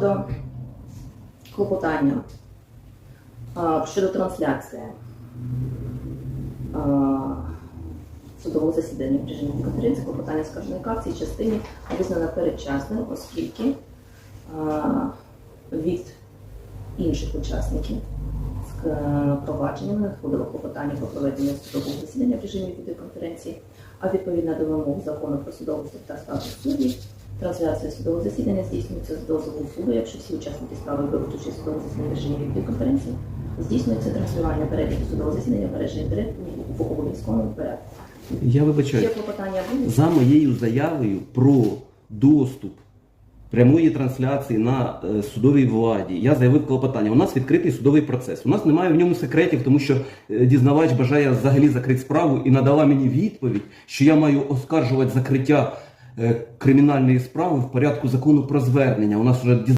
щодо клопотання, щодо трансляції судового засідання в режимі конференції, клопотання скаржника в цій частині визнано передчасним, оскільки від інших учасників е, надходило клопотання про проведення судового засідання в режимі відеоконференції, а відповідно до вимог закону про судовий суд та статус суддів, трансляція судового засідання здійснюється з дозволу суду, якщо всі учасники справи беруть участь в судовому засіданні в режимі відеоконференції, здійснюється транслювання переліку судового засідання в мережі інтернет в обов'язковому порядку. Я Є вибачаю. клопотання винесені? За моєю заявою про доступ прямої трансляції на е, судовій владі, я заявив клопотання. У нас відкритий судовий процес. У нас немає в ньому секретів, тому що е, дізнавач бажає взагалі закрити справу і надала мені відповідь, що я маю оскаржувати закриття кримінальної справи в порядку закону про звернення. У нас вже